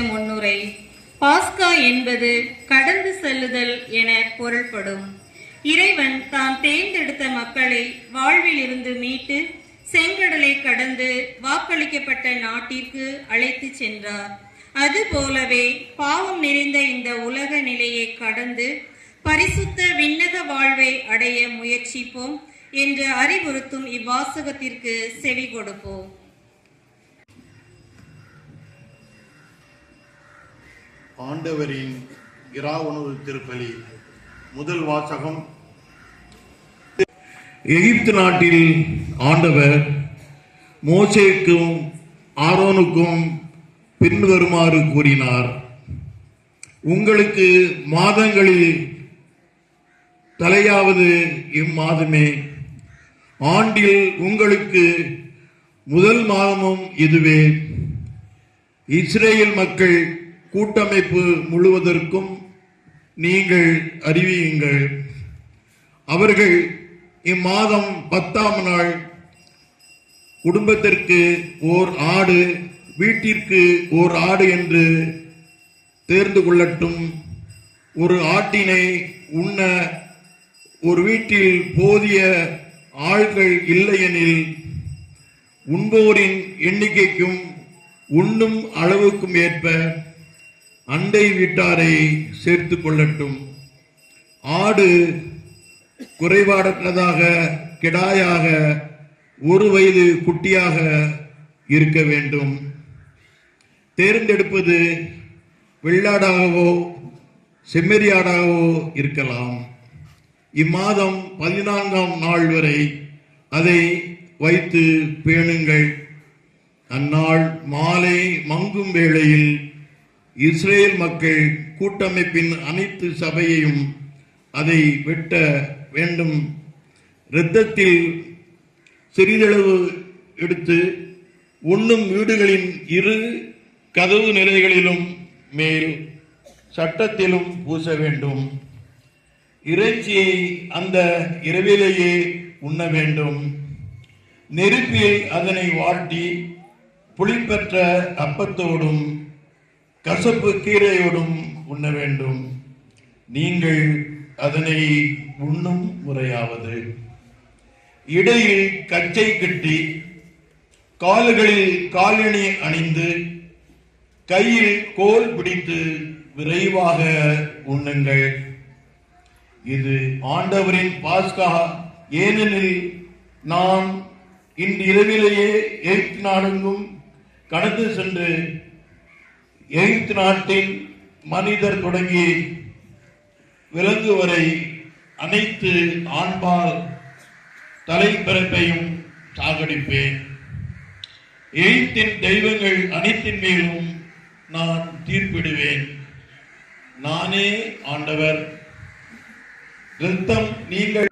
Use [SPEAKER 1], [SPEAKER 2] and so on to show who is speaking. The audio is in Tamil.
[SPEAKER 1] முன்னுரை. பாஸ்கா என்பது கடந்து செல்லுதல் என பொருள்படும். இறைவன் தான் தேர்ந்தெடுத்த மக்களை வாழ்வில் இருந்து மீட்டு செங்கடலை கடந்து வாக்களிக்கப்பட்ட நாட்டிற்கு அழைத்து சென்றார். அதுபோலவே பாவம் நிறைந்த இந்த உலக நிலையை கடந்து பரிசுத்த விண்ணக வாழ்வை அடைய முயற்சிப்போம் என்று அறிவுறுத்தும் இவ்வாசகத்திற்கு செவி கொடுப்போம்.
[SPEAKER 2] ஆண்டவரின் இராவுணவு திருப்பலி முதல் வாசகம். எகிப்து நாட்டில் ஆண்டவர் மோசேக்கும் ஆரோனுக்கும் பின்வருமாறு கூறினார். உங்களுக்கு மாதங்களில் தலையாவது இம்மாதமே. ஆண்டில் உங்களுக்கு முதல் மாதமும் இதுவே. இஸ்ரேல் மக்கள் கூட்டமைப்பு முழுவதற்கும் நீங்கள் அறிவியுங்கள். அவர்கள் இம்மாதம் பத்தாம் நாள் குடும்பத்திற்கு ஓர் ஆடு வீட்டிற்கு ஓர் ஆடு என்று தேர்ந்து கொள்ளட்டும். ஒரு ஆட்டினை உண்ண ஒரு வீட்டில் போதிய ஆள்கள் இல்லையெனில் உண்போரின் எண்ணிக்கைக்கும் உண்ணும் அளவுக்கும் ஏற்ப அண்டை வீட்டாரை சேர்த்து கொள்ளட்டும். ஆடு குறைபாடற்றதாக கிடாயாக ஒரு வயது குட்டியாக இருக்க வேண்டும். தேர்ந்தெடுப்பது வெள்ளாடாகவோ செம்மறியாடாகவோ இருக்கலாம். இம்மாதம் பதினான்காம் நாள் வரை அதை வைத்து பேணுங்கள். அந்நாள் மாலை மங்கும் வேளையில் இஸ்ரேல் மக்கள் கூட்டமைப்பின் அனைத்து சபையையும் அதை வெட்ட வேண்டும். இரத்தத்தில் சிறிதளவு எடுத்து உண்ணும் வீடுகளின் இரு கதவு நிலைகளிலும் மேல் சட்டத்திலும் பூச வேண்டும். இறைச்சியை அந்த இரவிலேயே உண்ண வேண்டும். நெருப்பில் அதனை வாட்டி புளிப்பற்ற அப்பத்தோடும் கசப்பு கீரையோடும் உண்ண வேண்டும். நீங்கள் அதனை உண்ணும் முறையாவது. இடையில் கச்சை கட்டி கால்களில் காலணி அணிந்து கையில் கோல் பிடித்து விரைவாக உண்ணுங்கள். இது ஆண்டவரின் பாஸ்கா. ஏனெனில் நாம் இன்று இரவிலேயே எகிப்து நாடெங்கும் கடந்து சென்று எகிப்து நாட்டின் மனிதர் தொடங்கி விலங்கு வரை அனைத்து ஆண்பால் தலைப்பிறப்பையும் சாகடிப்பேன். எகிப்தின் தெய்வங்கள் அனைத்தின் மேலும் நான் தீர்ப்பிடுவேன். நானே ஆண்டவர். இரத்தம் நீங்கள்